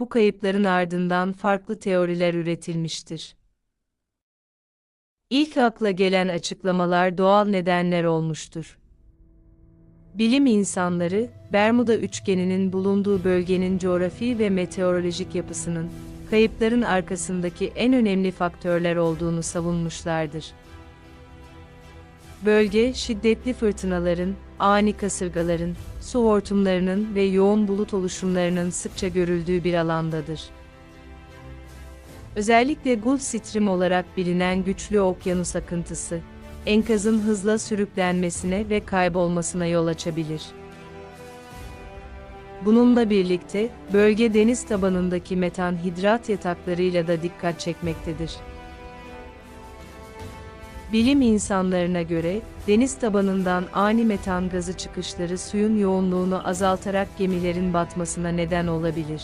bu kayıpların ardından farklı teoriler üretilmiştir. İlk akla gelen açıklamalar doğal nedenler olmuştur. Bilim insanları, Bermuda üçgeninin bulunduğu bölgenin coğrafi ve meteorolojik yapısının, kayıpların arkasındaki en önemli faktörler olduğunu savunmuşlardır. Bölge, şiddetli fırtınaların, ani kasırgaların, su hortumlarının ve yoğun bulut oluşumlarının sıkça görüldüğü bir alandadır. Özellikle Gulf Stream olarak bilinen güçlü okyanus akıntısı, enkazın hızla sürüklenmesine ve kaybolmasına yol açabilir. Bununla birlikte, bölge deniz tabanındaki metan hidrat yataklarıyla da dikkat çekmektedir. Bilim insanlarına göre, deniz tabanından ani metan gazı çıkışları suyun yoğunluğunu azaltarak gemilerin batmasına neden olabilir.